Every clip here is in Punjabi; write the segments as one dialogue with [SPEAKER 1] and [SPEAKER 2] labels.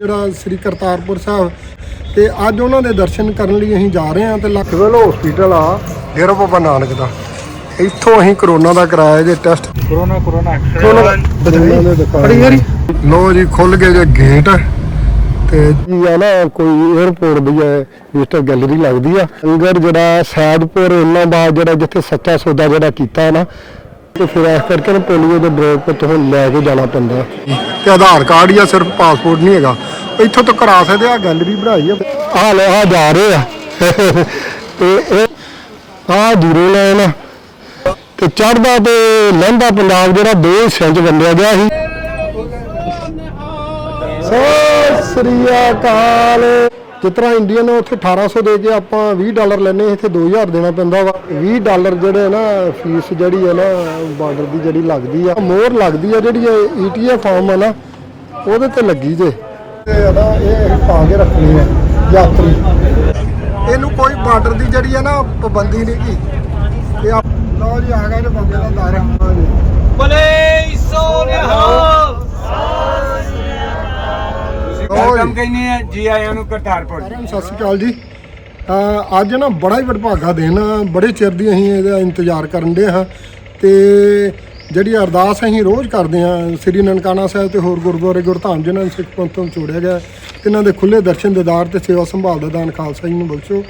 [SPEAKER 1] ਜਿਹੜਾ ਸ੍ਰੀ ਕਰਤਾਰਪੁਰ ਸਾਹਿਬ ਤੇ ਅੱਜ ਉਹਨਾਂ ਦੇ ਦਰਸ਼ਨ ਕਰਨ ਲਈ ਅਸੀਂ ਜਾ ਰਹੇ ਹਾਂ ਤੇ ਲੱਖ ਸਿਵਲ ਹਸਪੀਟਲ ਆ। ਡੇਰਾ ਬਾਬਾ ਨਾਨਕ ਦਾ। ਇੱਥੋਂ ਅਸੀਂ ਕਰੋਨਾ ਦਾ ਕਰਾਇਆ ਜੇ ਟੈਸਟ।
[SPEAKER 2] ਕੋਰੋਨਾ ਕੋਰੋਨਾ
[SPEAKER 1] ਦੇ ਦਿਖਾਏ ਲੋ ਜੀ ਖੁੱਲ ਗਏ ਜੇ ਗੇਟ ਤੇ ਜੀ ਆ ਨਾ ਕੋਈ 에어ਪੋਰਟ ਦੀ ਹੈ ਵਿਜ਼ਟਰ ਗੈਲਰੀ ਲੱਗਦੀ ਆ। ਅੰਦਰ ਜਿਹੜਾ ਸੈਦਪੁਰ ਉਹਨਾਂ ਬਾਅਦ ਜਿਹੜਾ ਜਿੱਥੇ ਸੱਚਾ ਸੌਦਾ ਜਿਹੜਾ ਕੀਤਾ ਨਾ ਤੇ ਫਿਰ ਇਸ ਕਰਕੇ ਨਾ ਪੋਲੀਓ ਦੇ ਡ੍ਰੌਪ ਤੋਂ ਲੈ ਕੇ ਜਾਣਾ ਪੈਂਦਾ। ਤੇ ਆਧਾਰ ਕਾਰਡ ਜਾਂ ਸਿਰਫ ਪਾਸਪੋਰਟ ਨਹੀਂ ਹੈਗਾ। ਇੱਥੋਂ ਤੋਂ ਕਰਾ ਸਕਦੇ ਆ ਗੈਲਰੀ ਬਣਾਈ ਆ। ਆ ਲੈ ਆ ਜਾ ਰਹੇ ਆ। ਤੇ ਇਹ ਆ ਜੀਰੋ ਲਾਈਨ ਤੇ ਚੜਦਾ ਤੇ ਲਹਿੰਦਾ ਪੰਜਾਬ ਜਿਹੜਾ ਦੋ ਹਿੱਸਿਆਂ 'ਚ ਵੰਡਿਆ ਗਿਆ ਸੀ। ਸਤਿ ਸ੍ਰੀ ਅਕਾਲ। ਜਿਸ ਤਰ੍ਹਾਂ ਇੰਡੀਅਨ ਉੱਥੇ 1800 ਦੇ ਕੇ ਆਪਾਂ 20 ਡਾਲਰ ਲੈਨੇ ਇੱਥੇ 2000 ਦੇਣਾ ਪੈਂਦਾ ਵਾ। 20 ਡਾਲਰ ਜਿਹੜੇ ਨਾ ਫੀਸ ਜਿਹੜੀ ਹੈ ਨਾ ਬਾਰਡਰ ਦੀ ਜਿਹੜੀ ਲੱਗਦੀ ਆ ਮੋਹਰ ਲੱਗਦੀ ਆ ਜਿਹੜੀ ਈਟੀਏ ਫਾਰਮ ਆ ਨਾ ਉਹਦੇ ਤੇ ਲੱਗੀ ਜੇ। ਤੇ ਇਹਦਾ ਇਹ ਅਸੀਂ ਪਾ ਕੇ ਰੱਖਣੀ ਹੈ ਯਾਤਰੀ। ਇਹਨੂੰ ਕੋਈ ਬਾਰਡਰ ਦੀ ਜਿਹੜੀ ਹੈ ਨਾ ਪਾਬੰਦੀ ਨਹੀਂ ਕੀ ਇਹ ਆ ਲਓ ਜੀ ਆ ਗਿਆ ਜੇ ਬੰਦੇ ਦਾ ਦਰ ਹਾਂਜੀ
[SPEAKER 2] ਬਲੇ ਸੋਨਿਹਾ ਵੈਲਕਮ ਕਹਿੰਦੇ ਆ ਜੀ ਆਇਆਂ ਨੂੰ ਕਰਤਾਰਪੁਰ
[SPEAKER 1] ਸਾਰਿਆਂ ਨੂੰ ਸਤਿ ਸ਼੍ਰੀ ਅਕਾਲ ਜੀ। ਅੱਜ ਨਾ ਬੜਾ ਹੀ ਵਡਭਾਗਾ ਦਿਨ ਬੜੇ ਚਿਰ ਦੀ ਅਸੀਂ ਇਹਦਾ ਇੰਤਜ਼ਾਰ ਕਰਨ ਦੇ ਹਾਂ। ਤੇ ਜਿਹੜੀ ਅਰਦਾਸ ਅਸੀਂ ਰੋਜ਼ ਕਰਦੇ ਹਾਂ, ਸ੍ਰੀ ਨਨਕਾਣਾ ਸਾਹਿਬ ਤੇ ਹੋਰ ਗੁਰਦੁਆਰੇ ਗੁਰਧਾਮ, ਜਿਨ੍ਹਾਂ ਨੂੰ ਸਿੱਖ ਪੰਥ ਤੋਂ ਜੋੜਿਆ ਗਿਆ ਇਹਨਾਂ ਦੇ ਖੁੱਲੇ ਦਰਸ਼ਨ ਦਿਦਾਰ ਤੇ ਸੇਵਾ ਸੰਭਾਲ ਦਾ ਦਾਨ ਖਾਲਸਾ ਜੀ ਨੂੰ ਬਖਸ਼ੋ।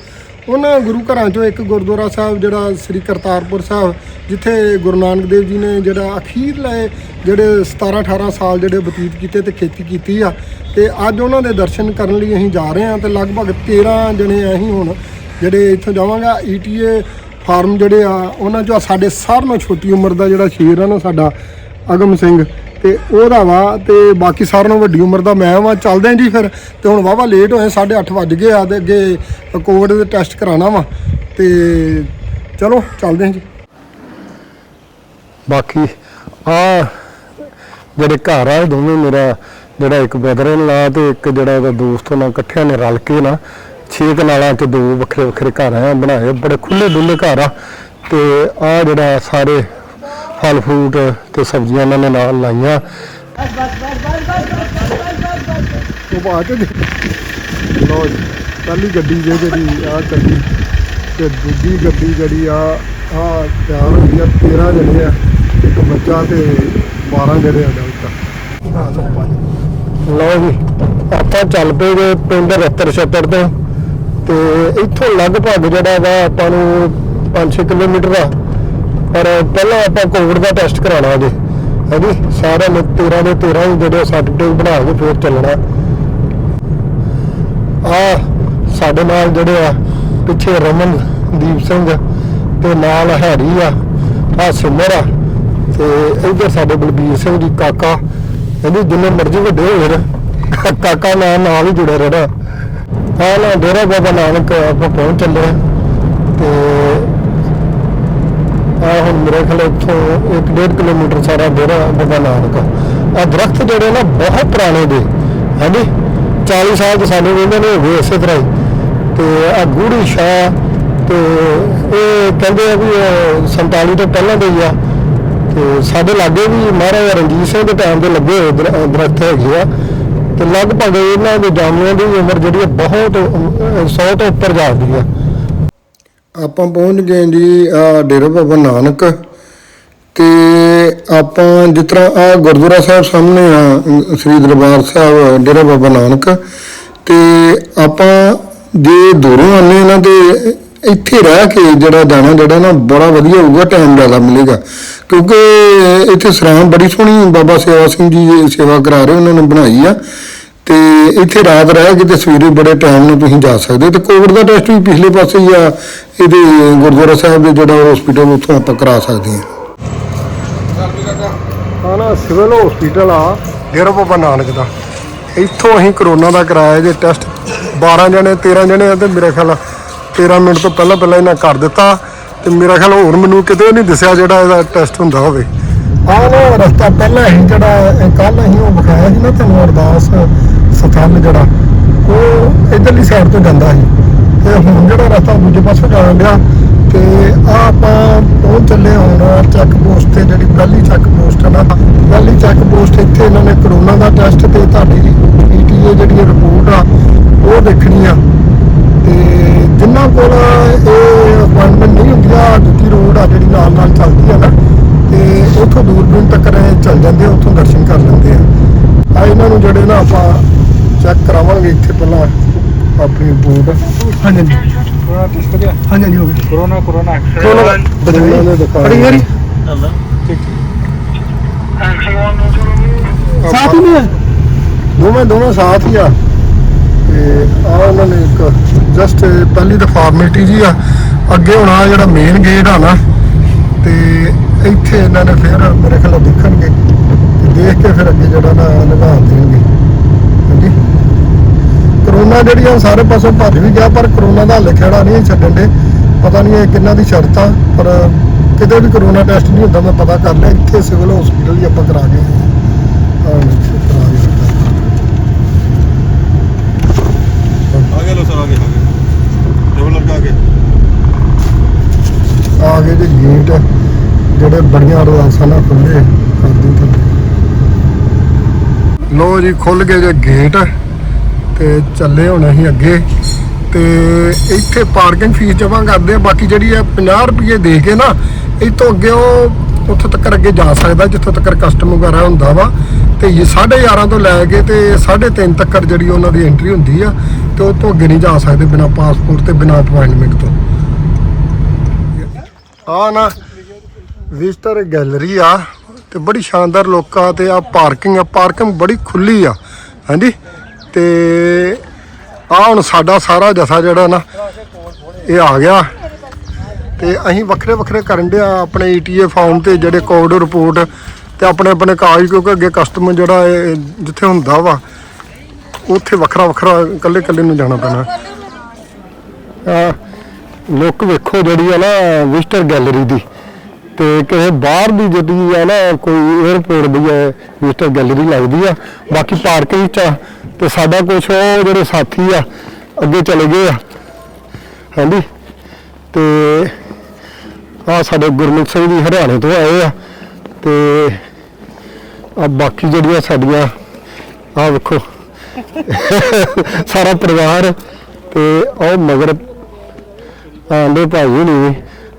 [SPEAKER 1] ਉਹਨਾਂ ਗੁਰੂ ਘਰਾਂ ਚੋਂ ਇੱਕ ਗੁਰਦੁਆਰਾ ਸਾਹਿਬ, ਜਿਹੜਾ ਸ੍ਰੀ ਕਰਤਾਰਪੁਰ ਸਾਹਿਬ, ਜਿੱਥੇ ਗੁਰੂ ਨਾਨਕ ਦੇਵ ਜੀ ਨੇ ਜਿਹੜਾ ਅਖੀਰਲੇ ਜਿਹੜੇ 17 18 ਸਾਲ ਜਿਹੜੇ ਬਤੀਤ ਕੀਤੇ ਤੇ ਖੇਤੀ ਕੀਤੀ ਆ, ਤੇ ਅੱਜ ਉਹਨਾਂ ਦੇ ਦਰਸ਼ਨ ਕਰਨ ਲਈ ਅਸੀਂ ਜਾ ਰਹੇ ਹਾਂ, ਤੇ ਲਗਭਗ 13 ਜਣੇ ਅਸੀਂ ਹੁਣ ਜਿਹੜੇ ਇੱਥੋਂ ਜਾਵਾਂਗਾ। ਈਟੀਏ ਫਾਰਮ ਜਿਹੜੇ ਆ, ਉਹਨਾਂ ਚੋਂ ਸਾਡੇ ਸਾਰਿਆਂ ਨਾਲੋਂ ਛੋਟੀ ਉਮਰ ਦਾ ਜਿਹੜਾ ਸ਼ੇਰ ਆ ਨਾ ਸਾਡਾ, ਅਗਮ ਸਿੰਘ, ਤੇ ਉਹਦਾ ਵਾ, ਤੇ ਬਾਕੀ ਸਾਰਿਆਂ ਨਾਲੋਂ ਵੱਡੀ ਉਮਰ ਦਾ ਮੈਂ ਵਾ, ਚੱਲਦੇ ਆਂ ਜੀ ਫਿਰ। ਤੇ ਹੁਣ ਵਾਵਾ ਲੇਟ ਹੋਏ 8:30 ਵੱਜ ਗਏ ਆ, ਤੇ ਅੱਗੇ ਕੋਵਿਡ ਦੇ ਟੈਸਟ ਕਰਾਉਣਾ ਵਾ। ਤੇ ਚਲੋ, ਚੱਲਦੇ ਆਂ ਜੀ। ਬਾਕੀ ਆ ਜਿਹੜੇ ਘਰ ਆ ਦੋਵੇਂ ਮੇਰਾ ਜਿਹੜਾ ਇੱਕ ਬ੍ਰਦਰ ਇਨ ਲਾ ਤੇ ਇੱਕ ਜਿਹੜਾ ਉਹਦਾ ਦੋਸਤ, ਉਹਨਾਂ ਇਕੱਠਿਆਂ ਨੇ ਰਲ ਕੇ ਨਾ ਛੇ ਕਨਾਲਾਂ ਤੇ ਦੋ ਵੱਖਰੇ ਵੱਖਰੇ ਘਰ ਆ ਬਣਾਏ ਬੜੇ ਖੁੱਲੇ ਡੁੱਲੇ ਘਰ ਆ। ਤੇ ਆ ਜਿਹੜਾ ਸਾਰੇ ਫਲ ਫਰੂਟ ਤੇ ਸਬਜ਼ੀਆਂ ਉਹਨਾਂ ਨੇ ਨਾਲ ਲਾਈਆਂ। ਉਹ ਬਾਅਦ ਚ ਲੋ ਪਹਿਲੀ ਗੱਡੀ ਜੇ ਜਿਹੜੀ ਆ ਗੱਡੀ ਤੇ ਦੂਜੀ ਗੱਡੀ ਜਿਹੜੀ ਆ ਆ ਤਿਆਰ ਹੋਈ ਆ 13 ਜਣੇ ਆ ਇੱਕ ਬੱਚਾ ਤੇ 12 ਜਿਹੜੇ ਆ ਡਾਕਟਰ। ਲਓ ਜੀ ਆਪਾਂ ਚੱਲ ਪਏ ਪਿੰਡ ਰਤਰ ਛੱਤਰ ਤੋਂ। ਤੇ ਇੱਥੋਂ ਲਗਭਗ ਜਿਹੜਾ ਵਾ ਆਪਾਂ ਨੂੰ 5-6 ਕਿਲੋਮੀਟਰ ਆ। ਪਰ ਪਹਿਲਾਂ ਆਪਾਂ ਕੋਵਿਡ ਦਾ ਟੈਸਟ ਕਰਾਉਣਾ ਜੀ? ਹਾਂਜੀ ਸਾਰਿਆਂ ਨੇ 13 ਦੇ 13 ਹੀ ਜਿਹੜੇ ਸਰਟੀਫਿਕੇਟ ਬਣਾ ਕੇ ਫੇਰ ਚੱਲਣਾ। ਆ ਸਾਡੇ ਨਾਲ ਜਿਹੜੇ ਆ, ਪਿੱਛੇ ਰਮਨਦੀਪ ਸਿੰਘ ਤੇ ਨਾਲ ਹੈਰੀ ਆ ਆ ਸਿਮਰ ਆ ਤੇ ਇੱਧਰ ਸਾਡੇ ਬਲਬੀਰ ਸਿੰਘ ਜੀ ਕਾਕਾ ਇਹਦੀ ਜਿੰਨੇ ਮਰਜ਼ੀ ਵੱਡੇ ਹੋਏ ਕਾਕਾ ਨਾਲ ਨਾਲ ਹੀ ਜੁੜਿਆ ਰਹਿਣਾ। ਆ ਨਾ ਡੇਰਾ ਬਾਬਾ ਨਾਨਕ, ਆਪਾਂ ਪਹੁੰਚ ਚੱਲੇ ਆ ਤੇ ਆ ਹੁਣ ਮੇਰੇ ਖਿਆਲ ਇੱਥੋਂ 1.5 ਕਿਲੋਮੀਟਰ ਸਾਰਾ ਡੇਰਾ ਬਾਬਾ ਨਾਨਕ ਆ। ਦਰਖਤ ਜਿਹੜੇ ਨਾ ਬਹੁਤ ਪੁਰਾਣੇ ਦੇ ਹਾਂਜੀ 40 ਸਾਲ ਤੋਂ ਸਾਨੂੰ ਇਹਨਾਂ ਨੇ ਹੋ ਗਏ ਇਸੇ ਤਰ੍ਹਾਂ ਹੀ। ਤੇ ਆ ਗੂੜੀ ਸ਼ਾਹ, ਤੇ ਇਹ ਕਹਿੰਦੇ ਆ ਵੀ ਇਹ 47 ਤੋਂ ਪਹਿਲਾਂ ਦੇ ਹੀ ਆ। ਤੇ ਸਾਡੇ ਲਾਗੇ ਵੀ ਮਹਾਰਾਜਾ ਰਣਜੀਤ ਸਿੰਘ ਦੇ ਟਾਈਮ ਦੇ ਲੱਗੇ ਹੋਏ ਦਰ- ਦਰਖਤ ਹੈਗੇ ਆ। ਤੇ ਲਗਭਗ ਇਹਨਾਂ ਦੇ ਜਾਮੂਆਂ ਦੀ ਉਮਰ ਜਿਹੜੀ ਆ ਬਹੁਤ 100 ਤੋਂ ਉੱਪਰ ਜਾਂਦੀ ਆ ਆਪਾਂ ਪਹੁੰਚ ਗਏ ਜੀ, ਆ ਡੇਰਾ ਬਾਬਾ ਨਾਨਕ ਤੇ ਆਪਾਂ ਜਿਸ ਤਰ੍ਹਾਂ ਆ ਗੁਰਦੁਆਰਾ ਸਾਹਿਬ ਸਾਹਮਣੇ ਆ ਸ੍ਰੀ ਦਰਬਾਰ ਸਾਹਿਬ, ਡੇਰਾ ਬਾਬਾ ਨਾਨਕ ਤੇ ਆਪਾਂ ਜੇ ਦੂਰੋਂ ਆਨੇ ਇਹਨਾਂ ਦੇ ਇੱਥੇ ਰਹਿ ਕੇ ਜਿਹੜਾ ਜਾਣਾ, ਜਿਹੜਾ ਨਾ ਬੜਾ ਵਧੀਆ ਹੋਊਗਾ ਟਾਈਮ ਜ਼ਿਆਦਾ ਮਿਲੇਗਾ। ਕਿਉਂਕਿ ਇੱਥੇ ਸਰਾਂ ਬੜੀ ਸੋਹਣੀ ਬਾਬਾ ਸੇਵਾ ਸਿੰਘ ਜੀ ਸੇਵਾ ਕਰਾ ਰਹੇ, ਉਹਨਾਂ ਨੇ ਬਣਾਈ ਆ। ਤੇ ਇੱਥੇ ਰਾਤ ਰਹਿ ਕੇ ਤੇ ਸਵੇਰੇ ਬੜੇ ਟਾਈਮ ਨੂੰ ਤੁਸੀਂ ਜਾ ਸਕਦੇ ਹੋ। ਤੇ ਕੋਵਿਡ ਦਾ ਟੈਸਟ ਵੀ ਪਿਛਲੇ ਪਾਸੇ ਹੀ ਆ, ਇਹਦੇ ਗੁਰਦੁਆਰਾ ਸਾਹਿਬ ਦੇ ਜਿਹੜਾ ਹਸਪੀਟਲ ਉੱਥੋਂ ਆਪਾਂ ਕਰਾ ਸਕਦੇ ਹਾਂ। ਹਾਂ ਨਾ, ਸਿਵਲ ਹਸਪੀਟਲ ਆ। ਡੇਰਾ ਬਾਬਾ ਨਾਨਕ ਦਾ। ਇੱਥੋਂ ਅਸੀਂ ਕਰੋਨਾ ਦਾ ਕਰਾਇਆ ਜੇ ਟੈਸਟ 12 ਜਣੇ 13 ਜਣੇ ਆ ਤੇ ਮੇਰੇ ਖਿਆਲ 13 ਮਿੰਟ ਤੋਂ ਪਹਿਲਾਂ ਪਹਿਲਾਂ ਇਹਨਾਂ ਕਰ ਦਿੱਤਾ ਤੇ ਮੇਰਾ ਖਿਆਲ ਹੋਰ ਮੈਨੂੰ ਕਿਤੇ ਨਹੀਂ ਦੱਸਿਆ ਜਿਹੜਾ ਇਹਦਾ ਟੈਸਟ ਹੁੰਦਾ ਹੋਵੇ। ਆਹ ਨਾ ਰਸਤਾ ਪਹਿਲਾਂ ਹੀ ਜਿਹੜਾ ਕੱਲ ਅਸੀਂ ਉਹ ਵਿਖਾਇਆ ਸੀ ਨਾ ਤੁਹਾਨੂੰ ਅਰਦਾਸ ਸਥਾਨ ਜਿਹੜਾ, ਉਹ ਇਧਰਲੀ ਸਾਈਡ ਤੋਂ ਜਾਂਦਾ ਸੀ। ਤੇ ਹੁਣ ਜਿਹੜਾ ਰਸਤਾ ਦੂਜੇ ਪਾਸੇ ਜਾਣ ਡਿਆ ਤੇ ਆ ਆਪਾਂ ਪਹੁੰਚ ਚੱਲੇ ਹੁਣ ਚੈੱਕ ਪੋਸਟ ਤੇ ਜਿਹੜੀ ਪਹਿਲੀ ਚੈੱਕ ਪੋਸਟ ਹੈ ਨਾ, ਪਹਿਲੀ ਚੈੱਕ ਪੋਸਟ ਇੱਥੇ ਇਹਨਾਂ ਨੇ ਕਰੋਨਾ ਦਾ ਟੈਸਟ ਤੇ ਤੁਹਾਡੀ
[SPEAKER 3] ਪੀਟੀਏ ਜਿਹੜੀ ਰਿਪੋਰਟ ਆ, ਉਹ ਦੇਖਣੀ ਆ। ਤੇ ਜਿਨ੍ਹਾਂ ਕੋਲ ਇਹ ਅਪਾਇੰਟਮੈਂਟ ਨਹੀਂ ਹੁੰਦੀਆਂ ਜੁੱਤੀ ਰੋਡ ਆ ਜਿਹੜੀ ਨਾਲ ਨਾਲ ਚੱਲਦੀ ਆ ਨਾ ਤੇ ਉੱਥੋਂ ਦੂਰਬੀਨ ਤੱਕ ਇਹ ਚੱਲ ਜਾਂਦੇ ਆ ਉੱਥੋਂ ਦਰਸ਼ਨ ਕਰ ਲੈਂਦੇ ਆ। ਆ ਇਹਨਾਂ ਨੂੰ ਜਿਹੜੇ ਨਾ ਆਪਾਂ ਚੈੱਕ ਕਰਾਵਾਂਗੇ ਇੱਥੇ ਪਹਿਲਾਂ ਆਪਣੀ ਰਿਪੋਰਟ ਹਾਂਜੀ ਹਾਂਜੀ।
[SPEAKER 2] ਕੋਰੋਨਾ ਟੈਸਟ ਕਰਿਆ?
[SPEAKER 3] ਹਾਂਜੀ ਹਾਂਜੀ ਹੋ ਗਿਆ।
[SPEAKER 2] ਕੋਰੋਨਾ ਕੋਰੋਨਾ
[SPEAKER 3] ਕੋਰੋਨਾ ਬਦਲੀਆਂ ਦੇ ਦਿਖਾ
[SPEAKER 2] ਖੜੀ ਯਾਰੀ
[SPEAKER 3] ਸਾਥ ਹੀ ਨਹੀਂ ਹੈ ਦੋਵੇਂ ਦੋਵੇਂ ਸਾਥ ਹੀ ਆ। ਤੇ ਆ ਉਹਨਾਂ ਨੇ ਇੱਕ ਜਸਟ ਪਹਿਲੀ ਤਾਂ ਫਾਰਮੈਲਿਟੀ ਜੀ ਆ। ਅੱਗੇ ਹੁਣ ਆ ਜਿਹੜਾ ਮੇਨ ਗੇਟ ਆ ਨਾ, ਤੇ ਇੱਥੇ ਇਹਨਾਂ ਨੇ ਫਿਰ ਮੇਰੇ ਖਿਆਲ ਦੇਖਣਗੇ ਤੇ ਦੇਖ ਕੇ ਫਿਰ ਅੱਗੇ ਜਿਹੜਾ ਨਾ ਲਗਾ ਦੇਣਗੇ। ਹਾਂਜੀ। ਕਰੋਨਾ ਜਿਹੜੀ ਆ ਸਾਰੇ ਪਾਸੋਂ ਭੱਜ ਵੀ ਗਿਆ, ਪਰ ਕਰੋਨਾ ਦਾ ਹੱਲ ਖੇੜਾ ਨਹੀਂ ਛੱਡਣ ਦੇ। ਪਤਾ ਨਹੀਂ ਇਹ ਕਿੰਨਾ ਦੀ ਸ਼ਰਤ ਆ, ਪਰ ਕਿਤੇ ਵੀ ਕਰੋਨਾ ਟੈਸਟ ਨਹੀਂ ਹੁੰਦਾ, ਮੈਂ ਪਤਾ ਕਰ ਲਿਆ, ਇੱਥੇ ਸਿਵਲ ਹਸਪੀਟਲ ਹੀ ਆਪਾਂ ਕਰਾ ਗਏ ਹਾਂ ਆ ਗਏ ਜੇ ਗੇਟ ਜਿਹੜੇ ਬੜੀਆਂ ਅਰਦਾਸਾਂ ਨਾਲ ਖੁੱਲੇ ਕਰਦੀ ਥੱਲੇ। ਲੋ ਜੀ ਖੁੱਲ ਗਏ ਜੇ ਗੇਟ ਤੇ ਚੱਲੇ ਹੁਣ ਅਸੀਂ ਅੱਗੇ। ਤੇ ਇੱਥੇ ਪਾਰਕਿੰਗ ਫੀਸ ਜਮ੍ਹਾਂ ਕਰਦੇ ਆ, ਬਾਕੀ ਜਿਹੜੀ ਆ 50 ਰੁਪਏ ਦੇ ਕੇ ਨਾ, ਇੱਥੋਂ ਅੱਗੇ ਉਹ ਉੱਥੋਂ ਤੱਕ ਅੱਗੇ ਜਾ ਸਕਦਾ, ਜਿੱਥੋਂ ਤੱਕ ਕਸਟਮ ਵਗੈਰਾ ਹੁੰਦਾ ਵਾ। ਤੇ ਇਹ 11:30 ਤੋਂ ਲੈ ਕੇ ਤੇ 3:30 ਤੱਕ ਜਿਹੜੀ ਉਹਨਾਂ ਦੀ ਐਂਟਰੀ ਹੁੰਦੀ ਆ, ਤੇ ਉਹ ਤੋਂ ਅੱਗੇ ਨਹੀਂ ਜਾ ਸਕਦੇ ਬਿਨਾ ਪਾਸਪੋਰਟ ਤੇ, ਬਿਨਾ ਅਪਾਇੰਟਮੈਂਟ ਤੋਂ। ਆ ਨਾ ਵਿਜ਼ਟਰ ਗੈਲਰੀ ਆ ਤੇ ਬੜੀ ਸ਼ਾਨਦਾਰ ਲੋਕਾਂ ਤੇ ਆ ਪਾਰਕਿੰਗ ਆ ਪਾਰਕਿੰਗ ਬੜੀ ਖੁੱਲੀ ਆ, ਹਾਂਜੀ? ਤੇ ਆ ਹੁਣ ਸਾਡਾ ਸਾਰਾ ਜਥਾ ਜਿਹੜਾ ਨਾ, ਇਹ ਆ ਗਿਆ। ਤੇ ਅਸੀਂ ਵੱਖਰੇ ਵੱਖਰੇ ਕਰਨ ਡਿਆ ਆਪਣੇ ਈਟੀਏ ਫਾਰਮ ਤੇ ਜਿਹੜੇ ਕੋਡ ਰਿਪੋਰਟ ਤੇ ਆਪਣੇ ਆਪਣੇ ਕਾਗਜ਼, ਕਿਉਂਕਿ ਅੱਗੇ ਕਸਟਮਰ ਜਿਹੜਾ ਜਿੱਥੇ ਹੁੰਦਾ ਵਾ, ਉੱਥੇ ਵੱਖਰਾ ਵੱਖਰਾ ਇਕੱਲੇ ਇਕੱਲੇ ਨੂੰ ਜਾਣਾ ਪੈਣਾ। ਆ ਲੁੱਕ ਵੇਖੋ ਜਿਹੜੀ ਆ ਨਾ ਵਿਜ਼ਟਰ ਗੈਲਰੀ ਦੀ। ਤੇ ਕਿਸੇ ਬਾਹਰ ਦੀ ਜਿਹੜੀ ਆ ਨਾ ਕੋਈ 에어ਪੋਰਟ ਦੀ ਹੈ ਵਿਜ਼ਟਰ ਗੈਲਰੀ ਲੱਗਦੀ ਆ। ਬਾਕੀ ਪਾਰਕਿੰਗ ਚ ਆ। ਤੇ ਸਾਡਾ ਕੁਝ ਉਹ ਜਿਹੜੇ ਸਾਥੀ ਆ, ਅੱਗੇ ਚਲੇ ਗਏ ਆ। ਹਾਂਜੀ। ਤੇ ਆ ਸਾਡੇ ਗੁਰਮੁਖ ਸਿੰਘ ਜੀ ਹਰਿਆਣੇ ਤੋਂ ਆਏ ਆ। ਤੇ ਆ ਬਾਕੀ ਜਿਹੜੀਆਂ ਸਾਡੀਆਂ, ਆ ਵੇਖੋ। ਸਾਰਾ ਪਰਿਵਾਰ ਤੇ ਉਹ ਮਗਰ ਆਂਦੇ ਭਾਈ ਨਹੀਂ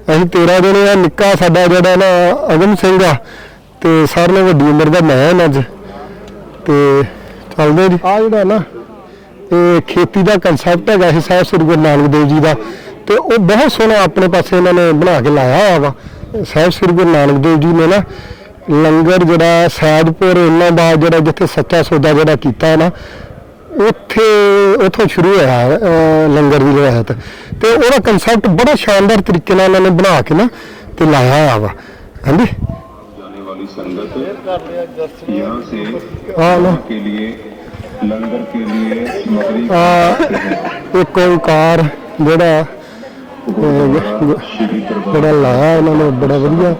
[SPEAKER 3] ਅਸੀਂ 13 ਜਣੇ ਆ, ਨਿੱਕਾ ਸਾਡਾ ਜਿਹੜਾ ਨਾ ਅਗਮ ਸਿੰਘ ਆ, ਤੇ ਸਾਰਿਆਂ ਨਾਲੋਂ ਵੱਡੀ ਉਮਰ ਦਾ ਮੈਂ ਹਾਂ ਅੱਜ ਤੇ ਚੱਲਦੇ ਜੀ। ਆ ਜਿਹੜਾ ਨਾ, ਇਹ ਖੇਤੀ ਦਾ ਕਨਸੈਪਟ ਹੈਗਾ ਇਹ ਸਾਹਿਬ ਸ੍ਰੀ ਗੁਰੂ ਨਾਨਕ ਦੇਵ ਜੀ ਦਾ, ਤੇ ਉਹ ਬਹੁਤ ਸੋਹਣਾ ਆਪਣੇ ਪਾਸੇ ਇਹਨਾਂ ਨੇ ਬਣਾ ਕੇ ਲਾਇਆ ਹੋਇਆ ਵਾ। ਸਾਹਿਬ ਸ੍ਰੀ ਗੁਰੂ ਨਾਨਕ ਦੇਵ ਜੀ ਨੇ ਨਾ, ਲੰਗਰ ਜਿਹੜਾ ਸੈਦਪੁਰ ਇਹਨਾਂ ਦਾ ਜਿਹੜਾ ਜਿੱਥੇ ਸੱਚਾ ਸੌਦਾ ਜਿਹੜਾ ਕੀਤਾ ਨਾ, ਉੱਥੇ, ਉੱਥੋਂ ਸ਼ੁਰੂ ਹੋਇਆ ਲੰਗਰ ਦੀ ਰਵਾਇਤ। ਤੇ ਉਹਦਾ ਕਨਸੈਪਟ ਬੜਾ ਸ਼ਾਨਦਾਰ ਤਰੀਕੇ ਨਾਲ ਇਹਨਾਂ ਨੇ ਬਣਾ ਕੇ ਨਾ ਤੇ ਲਾਇਆ ਹੋਇਆ ਵਾ। ਹਾਂਜੀ?
[SPEAKER 4] ਜਾਣੇ ਵਾਲੀ ਸੰਗਤ ਯਹਾਂ
[SPEAKER 3] ਸੇ ਆਲਾ
[SPEAKER 4] ਕੇ ਲਈ ਲੰਗਰ ਕੇ ਲਈ ਸਮਗਰੀ
[SPEAKER 3] ਆ ਇੱਕ ਓਕਾਰ ਜਿਹੜਾ ਬੜਾ ਲਾਇਆ ਇਹਨਾਂ ਨੇ, ਬੜਾ ਵਧੀਆ।